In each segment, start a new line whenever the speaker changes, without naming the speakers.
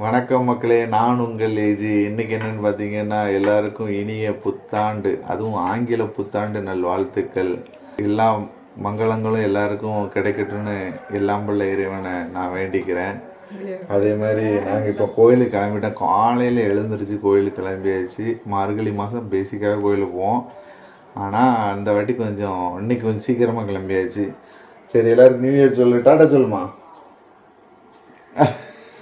வணக்கம் மக்களே நான் உங்கள் ஏஜி இன்னைக்கு என்னன்னு பார்த்தீங்கன்னா எல்லாருக்கும் இனிய புத்தாண்டு அதுவும் ஆங்கில புத்தாண்டு நல்வாழ்த்துக்கள் எல்லா மங்களங்களும் எல்லாருக்கும் கிடைக்கட்டும்னு எல்லாம் பிள்ளை இறைவனை நான் வேண்டிக்கிறேன். அதே மாதிரி நாங்கள் இப்போ கோயிலுக்கு கிளம்பிட்டோம். காலையில் எழுந்திருச்சு கோயிலுக்கு கிளம்பியாச்சு. மார்கழி மாதம் பேசிக்காக கோயிலுக்கு போவோம். ஆனால் அந்த வாட்டி கொஞ்சம் இன்னைக்கு கொஞ்சம் சீக்கிரமாக கிளம்பியாச்சு. சரி எல்லாருக்கும் நியூ இயர் சொல்லு டாட்டா சொல்லுமா?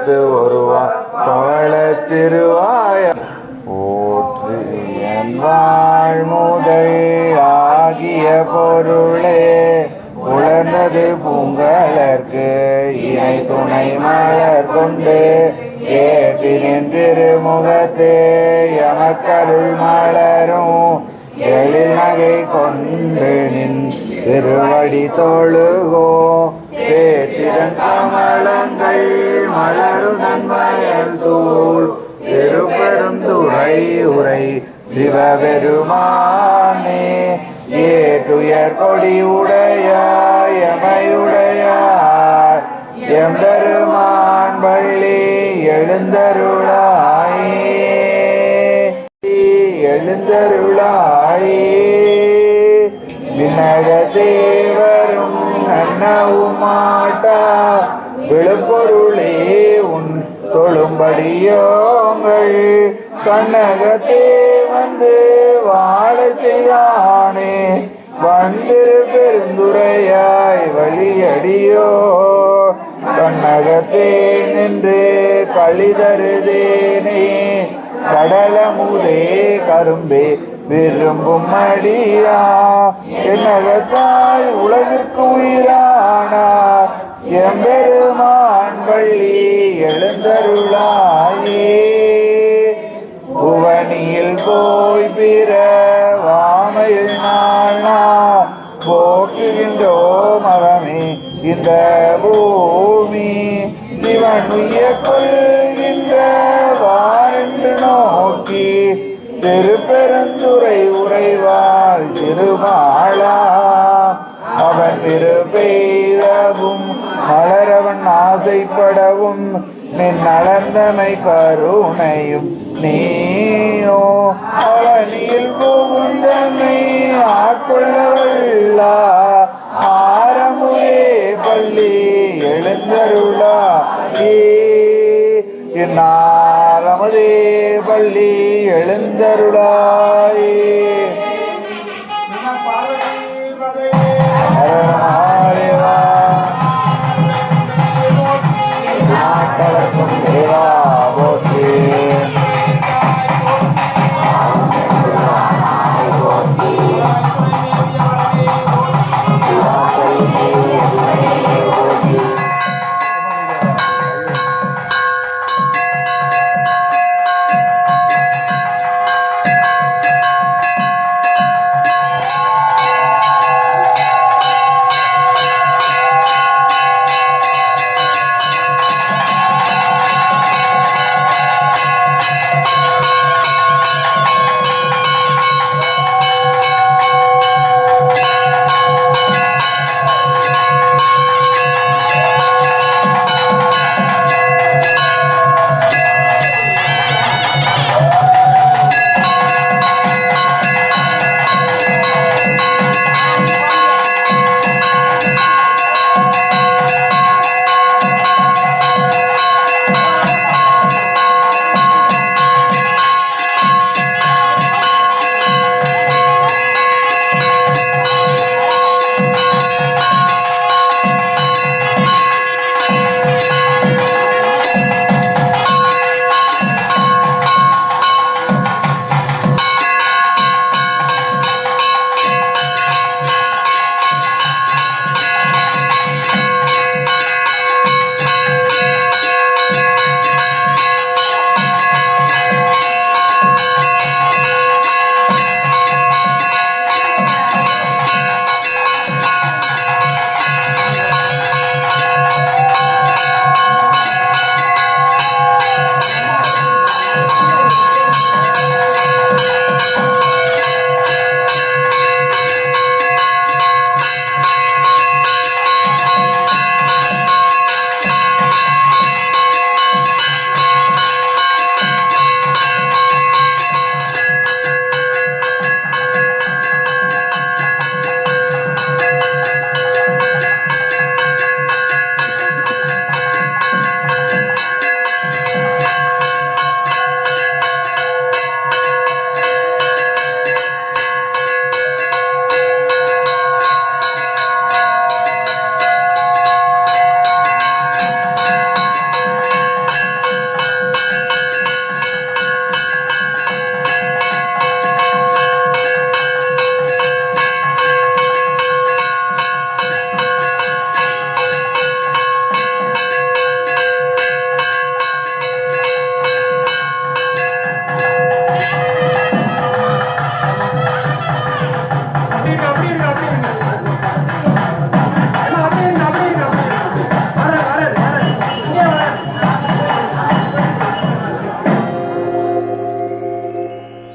பாகத்து ஒருவா கவல திருவாய போற்று என் வாழ் முதல் ஆகிய பொருளே. உணர்ந்தது பூங்கலர்க்கு இணை துணை மலர் கொண்டு ஏற்றினின் திருமுகத்தே. எமக்கருள் மலரும் எழில் நகை கொண்டு நின் திருவடி தொழுகோ. பேத்திரன் கமலங்கள் மலருதன் வயல் தூள். திருப்பெருந்துரை உரை சிவபெருமானே. ஏற்றுயர் கொடி உடையாய் எமையுடையாய் எம்பெருமான் பள்ளி எழுந்தருளாயே எழுந்தருளாயே. விண்ணக தேவரும் நன்னவுமாட்டா. விழுப்பொருளே உன் தொழும்படியோங்கள். கண்ணகத்தே வந்து வாழ செய்தானே. வந்திரு பெருந்துரையாய் வழியடியோ. கண்ணகத்தே நின்று கழிதருதேனே கடலமுதே கரும்பே விரும்பும் அடியா? என்னகத்தாய் உலகிற்கு உயிரானா? எம்பெருமான் பள்ளி எழுந்தருளாயே. புவனியில் போய் பிற வாமையில் நாள்னா போக்குகின்றோம் அவமே இந்த பூமி சிவன் உய்ய கொள்கின்ற திருப்பெருந்துரை உறைவாள் திருமாளா அவன் திருப்பெய்தவும் மலரவன் ஆசைப்படவும் நின் நலர்ந்தமை கருணையும் நீயோ. அவனில் புகுந்தமை ஆட்கொள்ளவல்லா. ஆரமுயே பள்ளி எழுந்தருளா. ஏ என்னாரமதே பள்ளி எழுந்தருளா